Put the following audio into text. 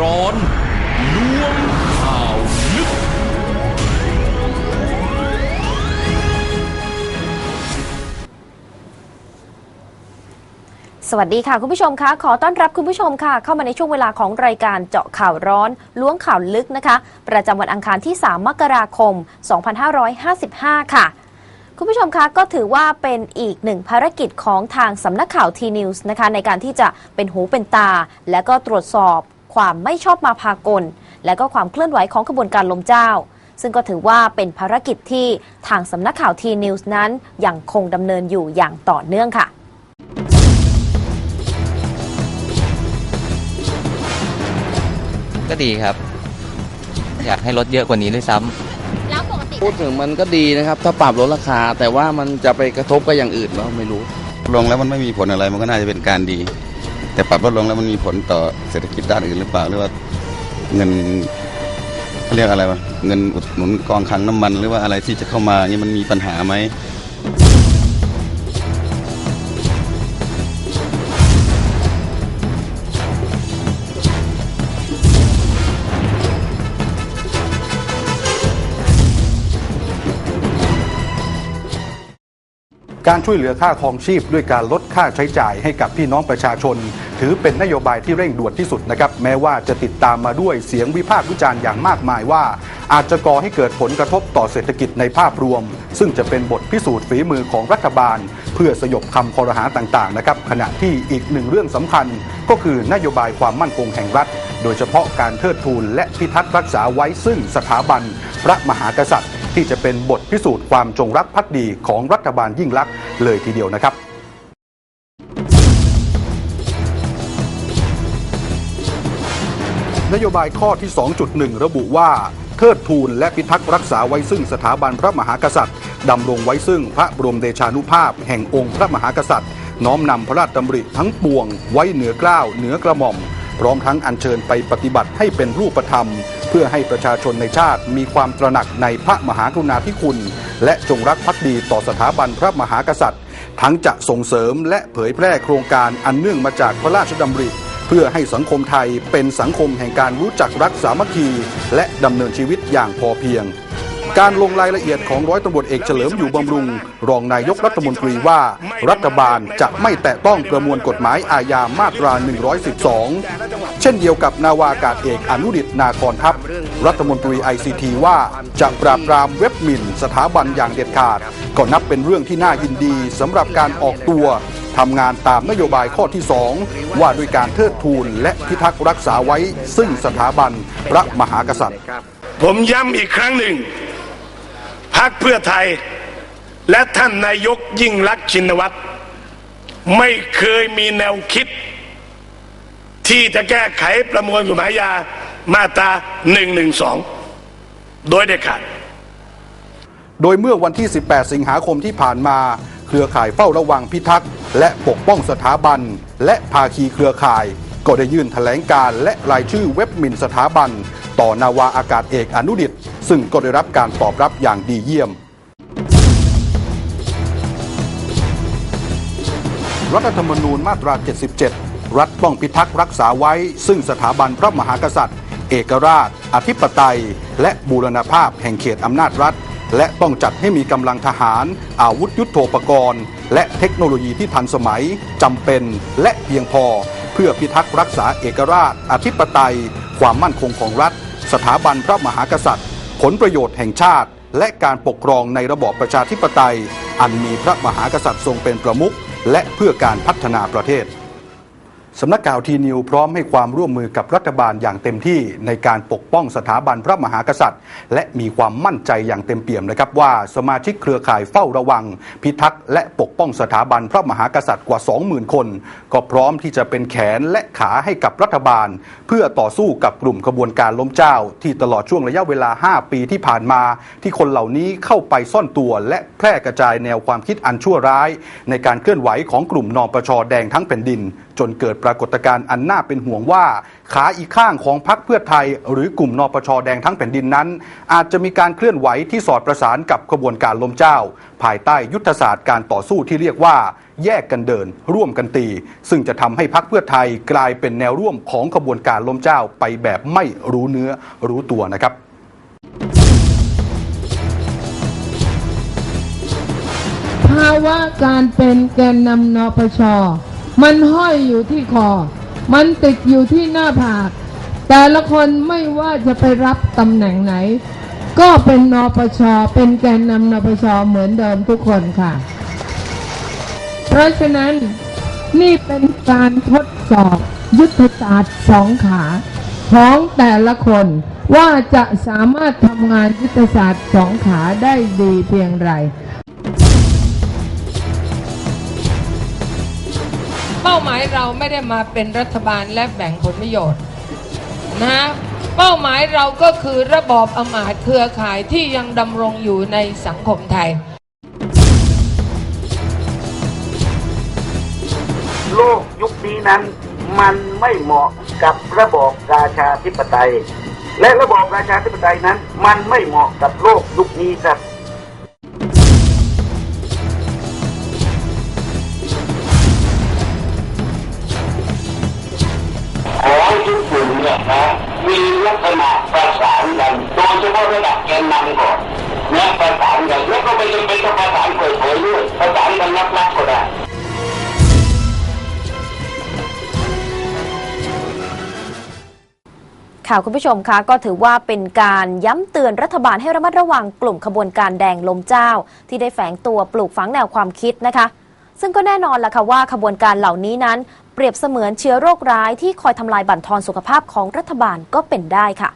ร้อนล้วงข่าวลึก สวัสดีค่ะ คุณผู้ชมคะขอต้อนรับคุณผู้ชมค่ะ เข้ามาในช่วงเวลาของรายการเจาะข่าวร้อนล้วงข่าวลึกนะคะ ประจำวันอังคารที่ 3 มกราคม 2555 ค่ะคุณผู้ชมคะก็ถือว่าเป็นอีกหนึ่งภารกิจของทางสำนักข่าวทีนิวส์นะคะในการที่จะเป็นหูเป็นตา และก็ตรวจสอบ ความไม่ชอบมาพากล และก็ความเคลื่อนไหวของขบวนการลมเจ้า ซึ่งก็ถือว่าเป็นภารกิจที่ทางสำนักข่าวทีนิวส์นั้นยังคงดำเนินอยู่อย่างต่อเนื่องค่ะก็ดีครับ อยากให้ลดเยอะกว่านี้ด้วยซ้ำพูดถึงมันก็ดีนะครับ ถ้าปรับลดราคา แต่ว่ามันจะไปกระทบกับอย่างอื่นเราไม่รู้ ลงแล้วมันไม่มีผลอะไรมันก็น่าจะเป็นการดี แต่ปรับลดลงแล้วมันมีผลต่อเศรษฐกิจด้านอื่นหรือเปล่าหรือว่าเงินเขาเรียกอะไรวะเงินอุดหนุนกองคลังน้ำมัน หรือว่าอะไรที่จะเข้ามาเนี่มันมีปัญหาไหม การช่วยเหลือค่าครองชีพด้วยการลดค่าใช้จ่ายให้กับพี่น้องประชาชน ถือเป็นนโยบายที่เร่งด่วนที่สุดนะครับแม้ว่าจะติดตามมาด้วยเสียงวิพากษ์วิจารณ์อย่างมากมายว่า อาจจะก่อให้เกิดผลกระทบต่อเศรษฐกิจในภาพรวม ซึ่งจะเป็นบทพิสูจน์ฝีมือของรัฐบาล เพื่อสยบคำคอรหาต่างๆนะครับขณะที่อีกหนึ่งเรื่องสำคัญ ก็คือนโยบายความมั่นคงแห่งรัฐ โดยเฉพาะการเทิดทูนและพิทักษ์รักษาไว้ซึ่งสถาบันพระมหากษัตริย์ ที่จะเป็นบทพิสูจน์ความจงรักภักดีของรัฐบาลยิ่งลักษณ์เลยทีเดียวนะครับนโยบายข้อที่ 2.1 ระบุว่า เทิดทูนและพิทักษ์รักษาไว้ซึ่งสถาบันพระมหากษัตริย์ดำรงไว้ซึ่งพระบรมเดชานุภาพแห่งองค์พระมหากษัตริย์ น้อมนำพระราชดำริทั้งปวงไว้เหนือเกล้าวเหนือกระหม่อม พร้อมทั้งอัญเชิญไปปฏิบัติให้เป็นรูปธรรม เพื่อให้ประชาชนในชาติมีความตระหนักในพระมหากรุณาธิคุณ และจงรักภักดีต่อสถาบันพระมหากษัตริย์ ทั้งจะส่งเสริมและเผยแพร่โครงการอันเนื่องมาจากพระราชดำริ เพื่อให้สังคมไทยเป็นสังคมแห่งการรู้จักรักสามัคคี และดำเนินชีวิตอย่างพอเพียงการลงรายละเอียดของร้อยตำรวจเอกเฉลิมอยู่บำรุง รองนายกรัฐมนตรีว่า รัฐบาลจะไม่แตะต้องประมวลกฎหมายอาญามาตรา 112 ช่นเดียวกับนาวากาศเอกอนุดิตนาคอนทัพ รัฐมนตรี ICT ว่าจะปราบปรามเว็บหมิ่นสถาบันอย่างเด็ดขาด ก็นับเป็นเรื่องที่น่ายินดีสำหรับการออกตัวทำงานตามนโยบายข้อที่ 2 ว่าด้วยการเทิดทูนและพิทักษ์รักษาไว้ ซึ่งสถาบันพระมหากษัตริย์ ผมย้ำอีกครั้งหนึ่งพักเพื่อไทย และท่านนายกยิ่งรักษณ์ชินวัตรไม่เคยมีแนวคิด ที่จะแก้ไขประมวลกฎหมายยามาตรา1นึโดยเด็ดขาด โดยเมื่อวันที่ 18 สิงหาคมที่ผ่านมา เครือข่ายเฝ้าระวังพิทักษ์ และปกป้องสถาบัน และภาคีเครือข่าย ก็ได้ยื่นแถลงการและรายชื่อเว็บหมิ่นสถาบัน ต่อนาวาอากาศเอกอนุดิต ซึ่งก็ได้รับการตอบรับอย่างดีเยี่ยมรัฐธรรมนูญมาตรา 77 รัฐต้องพิทักษ์รักษาไว้ ซึ่งสถาบันพระมหากษัตริย์ เอกราช อธิปไตย และบูรณภาพแห่งเขตอำนาจรัฐ และต้องจัดให้มีกำลังทหาร อาวุธยุโทโธปกรณ์ และเทคโนโลยีที่ทันสมัยจำเป็นและเพียงพอ เพื่อพิทักษ์รักษาเอกราช อธิปไตย ความมั่นคงของรัฐ สถาบันพระมหากษัตริย์ ผลประโยชน์แห่งชาติ และการปกครองในระบอบประชาธิปไตย อันมีพระมหากษัตริย์ทรงเป็นประมุขและเพื่อการพัฒนาประเทศ สำนักข่าวทีนิวพร้อมให้ความร่วมมือกับรัฐบาลอย่างเต็มที่ในการปกป้องสถาบันพระมหากษัตริย์ และมีความมั่นใจอย่างเต็มเปี่ยมนะครับว่าสมาชิกเครือข่ายเฝ้าระวัง พิทักษ์และปกป้องสถาบันพระมหากษัตริย์กว่า 20,000 คน ก็พร้อมที่จะเป็นแขนและขาให้กับรัฐบาล เพื่อต่อสู้กับกลุ่มขบวนการล้มเจ้า ที่ตลอดช่วงระยะเวลา 5 ปีที่ผ่านมา ที่คนเหล่านี้เข้าไปซ่อนตัว และแพร่กระจายแนวความคิดอันชั่วร้าย ในการเคลื่อนไหวของกลุ่มนปชแดงทั้งแผ่นดิน จนเกิดปรากฏการณ์อันน่าเป็นห่วงว่า ขาอีกข้างของพรรคเพื่อไทย หรือกลุ่มนปชแดงทั้งแผ่นดินนั้น อาจจะมีการเคลื่อนไหวที่สอดประสานกับขบวนการล้มเจ้า ภายใต้ยุทธศาสตร์การต่อสู้ที่เรียกว่า แยกกันเดิน ร่วมกันตี ซึ่งจะทำให้พักเพื่อไทยกลายเป็นแนวร่วมของขบวนการล้มเจ้าไปแบบไม่รู้เนื้อรู้ตัวนะครับภาวะการเป็นแกนนำนปช มันห้อยอยู่ที่คอ มันติดอยู่ที่หน้าผาก แต่ละคนไม่ว่าจะไปรับตำแหน่งไหน ก็เป็นนปช เป็นแกนนำนปช เหมือนเดิมทุกคนค่ะ เพราะฉะนั้นนี่เป็นการทดสอบยุทธศาสตร์สองขาของแต่ละคนว่าจะสามารถทำงานยุทธศาสตร์สองขาได้ดีเพียงไร เป้าหมายเราไม่ได้มาเป็นรัฐบาลและแบ่งผลประโยชน์นะเป้าหมายเราก็คือระบอบอำมาตย์เครือข่ายที่ยังดำรงอยู่ในสังคมไทย โลกยุคนี้นั้นมันไม่เหมาะกับระบอบราชาธิปไตย และระบอบราชาธิปไตยนั้น มันไม่เหมาะกับโลกยุคนี้ครับ มีลักษณะประสานกันโดยเฉพาะระดับแกนนำก่อนนะประสานกันแล้วก็ไม่จำเป็นต้องประสานเปิดเผยด้วยประสานกันลับๆก็ได้ค่ะคุณผู้ชมคะก็ถือว่าเป็นการย้ำเตือนรัฐบาลให้ระมัดระวังกลุ่มขบวนการแดงลมเจ้า ที่ได้แฝงตัวปลูกฝังแนวความคิดนะคะ ซึ่งก็แน่นอนล่ะค่ะว่าขบวนการเหล่านี้นั้น เปรียบเสมือนเชื้อโรคร้ายที่คอยทำลายบั่นทอนสุขภาพของรัฐบาลก็เป็นได้ค่ะ